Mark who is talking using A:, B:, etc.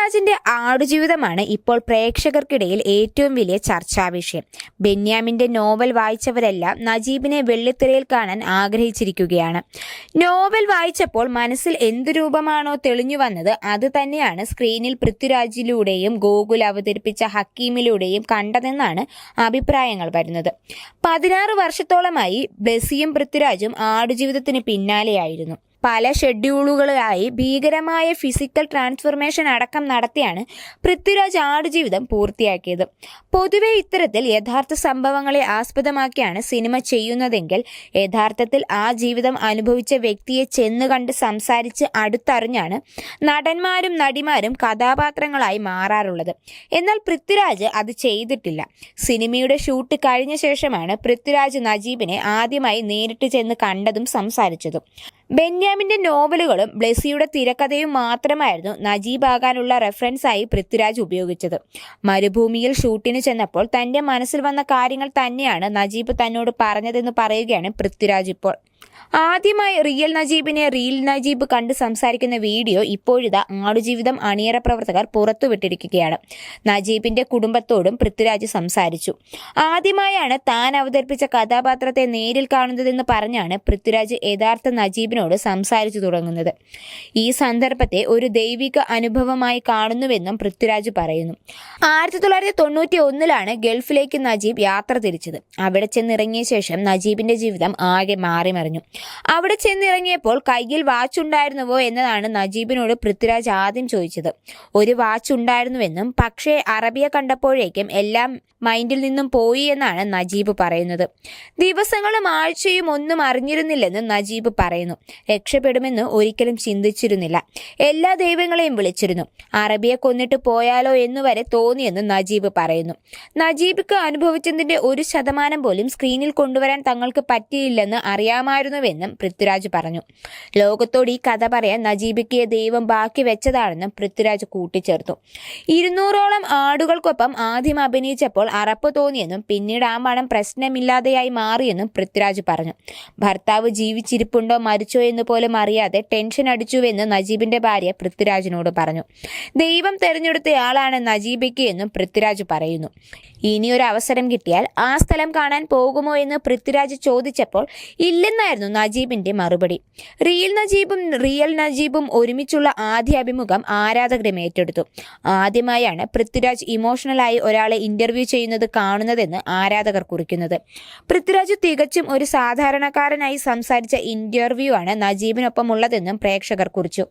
A: പൃഥ്വിരാജിന്റെ ആടുജീവിതമാണ് ഇപ്പോൾ പ്രേക്ഷകർക്കിടയിൽ ഏറ്റവും വലിയ ചർച്ചാ വിഷയം ബെന്യാമിന്റെ നോവൽ വായിച്ചവരെല്ലാം നജീബിനെ വെള്ളിത്തിരയിൽ കാണാൻ ആഗ്രഹിച്ചിരിക്കുകയാണ്. നോവൽ വായിച്ചപ്പോൾ മനസ്സിൽ എന്തു രൂപമാണോ തെളിഞ്ഞു വന്നത് അത് തന്നെയാണ് സ്ക്രീനിൽ പൃഥ്വിരാജിലൂടെയും ഗോകുൽ അവതരിപ്പിച്ച ഹക്കീമിലൂടെയും കണ്ടതെന്നാണ് അഭിപ്രായങ്ങൾ വരുന്നത്. പതിനാറ് വർഷത്തോളമായി ബ്ലസിയും പൃഥ്വിരാജും ആടുജീവിതത്തിന് പിന്നാലെയായിരുന്നു. പല ഷെഡ്യൂളുകളായി ഭീകരമായ ഫിസിക്കൽ ട്രാൻസ്ഫോർമേഷൻ അടക്കം നടത്തിയാണ് പൃഥ്വിരാജ് ആടുജീവിതം പൂർത്തിയാക്കിയത്. പൊതുവെ ഇത്തരത്തിൽ യഥാർത്ഥ സംഭവങ്ങളെ ആസ്പദമാക്കിയാണ് സിനിമ ചെയ്യുന്നതെങ്കിൽ യഥാർത്ഥത്തിൽ ആ ജീവിതം അനുഭവിച്ച വ്യക്തിയെ ചെന്ന് കണ്ട് സംസാരിച്ച് അടുത്തറിഞ്ഞാണ് നടന്മാരും നടിമാരും കഥാപാത്രങ്ങളായി മാറാറുള്ളത്. എന്നാൽ പൃഥ്വിരാജ് അത് ചെയ്തിട്ടില്ല. സിനിമയുടെ ഷൂട്ട് കഴിഞ്ഞ ശേഷമാണ് പൃഥ്വിരാജ് നജീബിനെ ആദ്യമായി നേരിട്ട് ചെന്ന് കണ്ടതും സംസാരിച്ചതും. ബെന്യാമിന്റെ നോവലുകളും ബ്ലെസിയുടെ തിരക്കഥയും മാത്രമായിരുന്നു നജീബ് ആകാനുള്ള റെഫറൻസായി പൃഥ്വിരാജ് ഉപയോഗിച്ചത്. മരുഭൂമിയിൽ ഷൂട്ടിന് ചെന്നപ്പോൾ തന്റെ മനസ്സിൽ വന്ന കാര്യങ്ങൾ തന്നെയാണ് നജീബ് തന്നോട് പറഞ്ഞതെന്ന് പറയുകയാണ് പൃഥ്വിരാജ് ഇപ്പോൾ. ആദ്യമായി റിയൽ നജീബിനെ റിയൽ നജീബ് കണ്ട് സംസാരിക്കുന്ന വീഡിയോ ഇപ്പോഴിതാ ആടുജീവിതം അണിയറ പ്രവർത്തകർ പുറത്തുവിട്ടിരിക്കുകയാണ്. നജീബിന്റെ കുടുംബത്തോടും പൃഥ്വിരാജ് സംസാരിച്ചു. ആദ്യമായാണ് താൻ അവതരിപ്പിച്ച കഥാപാത്രത്തെ നേരിൽ കാണുന്നതെന്ന് പറഞ്ഞാണ് പൃഥ്വിരാജ് യഥാർത്ഥ നജീബിനോട് സംസാരിച്ചു തുടങ്ങുന്നത്. ഈ സന്ദർഭത്തെ ഒരു ദൈവിക അനുഭവമായി കാണുന്നുവെന്നും പൃഥ്വിരാജ് പറയുന്നു. ആയിരത്തി തൊള്ളായിരത്തി തൊണ്ണൂറ്റി ഒന്നിലാണ് ഗൾഫിലേക്ക് നജീബ് യാത്ര തിരിച്ചത്. അവിടെ ചെന്നിറങ്ങിയ ശേഷം നജീബിന്റെ ജീവിതം ആകെ മാറിമറിഞ്ഞു. അവിടെ ചെന്നിറങ്ങിയപ്പോൾ കയ്യിൽ വാച്ച് ഉണ്ടായിരുന്നുവോ എന്നതാണ് നജീബിനോട് പൃഥ്വിരാജ് ആദ്യം ചോദിച്ചത്. ഒരു വാച്ച് ഉണ്ടായിരുന്നുവെന്നും പക്ഷേ അറബിയ കണ്ടപ്പോഴേക്കും എല്ലാം മൈൻഡിൽ നിന്നും പോയി എന്നാണ് നജീബ് പറയുന്നത്. ദിവസങ്ങളും ആഴ്ചയും ഒന്നും അറിഞ്ഞിരുന്നില്ലെന്ന് നജീബ് പറയുന്നു. രക്ഷപ്പെടുമെന്ന് ഒരിക്കലും ചിന്തിച്ചിരുന്നില്ല. എല്ലാ ദൈവങ്ങളെയും വിളിച്ചിരുന്നു. അറബിയെ കൊന്നിട്ട് പോയാലോ എന്നുവരെ തോന്നിയെന്ന് നജീബ് പറയുന്നു. നജീബിക്ക് അനുഭവിച്ചതിന്റെ ഒരു ശതമാനം പോലും സ്ക്രീനിൽ കൊണ്ടുവരാൻ തങ്ങൾക്ക് പറ്റിയില്ലെന്ന് അറിയാമായിരുന്നുവെന്നും പൃഥ്വിരാജ് പറഞ്ഞു. ലോകത്തോട് ഈ കഥ പറയാൻ നജീബിക്ക് ദൈവം ബാക്കി വെച്ചതാണെന്നും പൃഥ്വിരാജ് കൂട്ടിച്ചേർത്തു. ഇരുന്നൂറോളം ആടുകൾക്കൊപ്പം ആദ്യം അഭിനയിച്ചപ്പോൾ അറപ്പ് തോന്നിയെന്നും പിന്നീട് ആ മണം പ്രശ്നമില്ലാതെയായി മാറിയെന്നും പൃഥ്വിരാജ് പറഞ്ഞു. ഭർത്താവ് ജീവിച്ചിരിപ്പുണ്ടോ മരിച്ചോ എന്ന് പോലും അറിയാതെ ടെൻഷൻ അടിച്ചുവെന്ന് നജീബിന്റെ ഭാര്യ പൃഥ്വിരാജിനോട് പറഞ്ഞു. ദൈവം തെരഞ്ഞെടുത്തയാളാണ് നജീബിക്ക് എന്നും പൃഥ്വിരാജ് പറയുന്നു. ഇനിയൊരു അവസരം കിട്ടിയാൽ ആ സ്ഥലം കാണാൻ പോകുമോ എന്ന് പൃഥ്വിരാജ് ചോദിച്ചപ്പോൾ ഇല്ലെന്നായിരുന്നു നജീബിന്റെ മറുപടി. റിയൽ നജീബും റിയൽ നജീബും ഒരുമിച്ചുള്ള ആദ്യ അഭിമുഖം ആരാധകരും ഏറ്റെടുത്തു. ആദ്യമായാണ് പൃഥ്വിരാജ് ഇമോഷണലായി ഒരാളെ ഇന്റർവ്യൂ ചെയ്യുന്നത് കാണുന്നതെന്ന് ആരാധകർ കുറിക്കുന്നത്. പൃഥ്വിരാജ് തികച്ചും ഒരു സാധാരണക്കാരനായി സംസാരിച്ച ഇന്റർവ്യൂ ആണ് നജീബിനൊപ്പമുള്ളതെന്നും പ്രേക്ഷകർ കുറിച്ചു.